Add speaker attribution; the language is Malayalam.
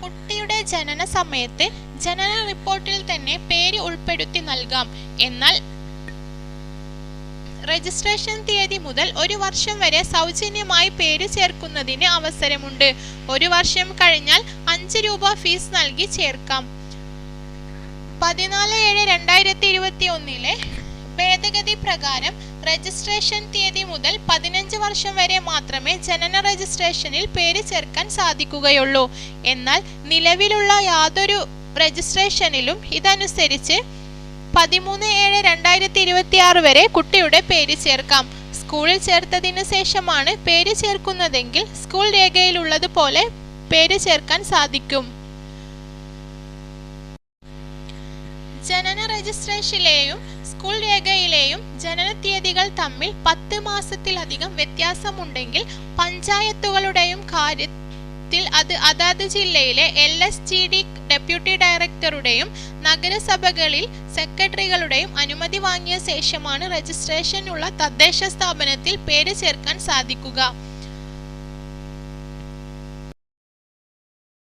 Speaker 1: കുട്ടിയുടെ ജനന സമയത്ത് ജനന റിപ്പോർട്ടിൽ തന്നെ പേര് ഉൾപ്പെടുത്തി നൽകാം. എന്നാൽ രജിസ്ട്രേഷൻ തീയതി മുതൽ ഒരു വർഷം വരെ സൗജന്യമായി പേര് ചേർക്കുന്നതിന് അവസരമുണ്ട്. ഒരു വർഷം കഴിഞ്ഞാൽ അഞ്ച് രൂപ ഫീസ് നൽകി ചേർക്കാം. പതിനാല് ഏഴ് രണ്ടായിരത്തി ഇരുപത്തി ഒന്നിലെ ഭേദഗതി പ്രകാരം രജിസ്ട്രേഷൻ തീയതി മുതൽ പതിനഞ്ച് വർഷം വരെ മാത്രമേ ജനന രജിസ്ട്രേഷനിൽ പേര് ചേർക്കാൻ സാധിക്കുകയുള്ളൂ. എന്നാൽ നിലവിലുള്ള യാതൊരു രജിസ്ട്രേഷനിലും ഇതനുസരിച്ച് പതിമൂന്ന് ഏഴ് രണ്ടായിരത്തി ഇരുപത്തി ആറ് വരെ കുട്ടിയുടെ പേര് ചേർക്കാം. സ്കൂളിൽ ചേർത്തതിന് ശേഷമാണ് പേര് ചേർക്കുന്നതെങ്കിൽ സ്കൂൾ രേഖയിലുള്ളതുപോലെ പേര് ചേർക്കാൻ സാധിക്കും ജനന രജിസ്ട്രേഷനിലെയും സ്കൂൾ രേഖയിലെയും ജനന തീയതികൾ തമ്മിൽ പത്ത് മാസത്തിലധികം വ്യത്യാസമുണ്ടെങ്കിൽ പഞ്ചായത്തുകളുടെയും കാര്യത്തിൽ അത് അതാത് ജില്ലയിലെ L S G D deputy ഡയറക്ടറുടെയും നഗരസഭകളിൽ സെക്രട്ടറികളുടെയും അനുമതി വാങ്ങിയ ശേഷമാണ് രജിസ്ട്രേഷനുള്ള തദ്ദേശ സ്ഥാപനത്തിൽ പേര് ചേർക്കാൻ സാധിക്കുക.